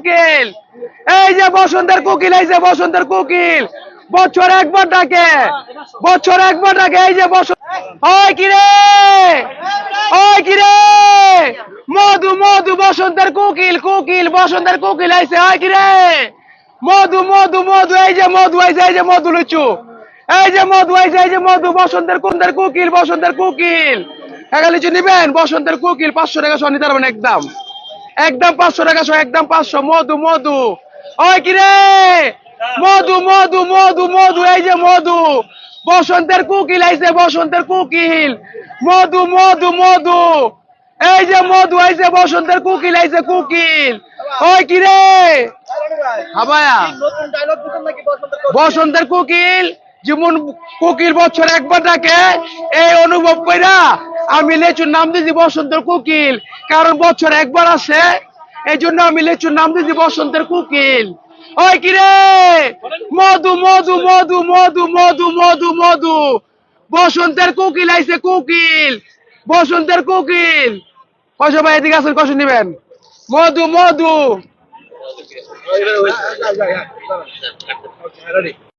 কোকিল। এই যে বসন্তের কোকিল, এই যে বসন্তের কোকিল। বছর একবার ডাকে, বছর একবার ডাকে, এই যে বসন্ত ওই কিরে ওই কিরে মধু মধু, বসন্তের কোকিল কোকিল, বসন্তের কোকিল আইছে ওই কিরে মধু মধু মধু, এই যে মধু আইছে, এই যে মধু লুচু। এই যে মধু আইছে, এই যে মধু, বসন্তের কুন্দের কোকিল, বসন্তের কোকিল। একা লিচু নিবেন? বসন্তের কোকিল পাঁচশো টাকা সহ নিতে পারবেন একদম। একদম পাঁচশো টাকা সহ, একদম পাঁচশো। মধু মধু। ওই কিরে মধু মধু মধু মধু, এই যে মধু। বসন্তের কোকিল আইছে বসন্তের কুকিল। মধু মধু মধু। এই যে মধু আইছে বসন্তের কোকিল আইছে কোকিল। ওই কিরে হাবায়া। বসন্তের কুকিল, যেমন কুকিল বছর একবার ডাকে, এই অনুভব কইরা আমি লেচুর নাম দিয়েছি বসন্তের কোকিল। কারণ বছর একবার আসে এই জন্য আমি লেচুর নাম দিয়েছি বসন্তের কোকিল। ওই কিরে মধু মধু মধু মধু মধু মধু মধু। বসন্তের কোকিল আইছে কোকিল। বসন্তের কোকিল। কয়শো ভাই, এদিকে আসেন কয়শো নিবেন। মধু মধু।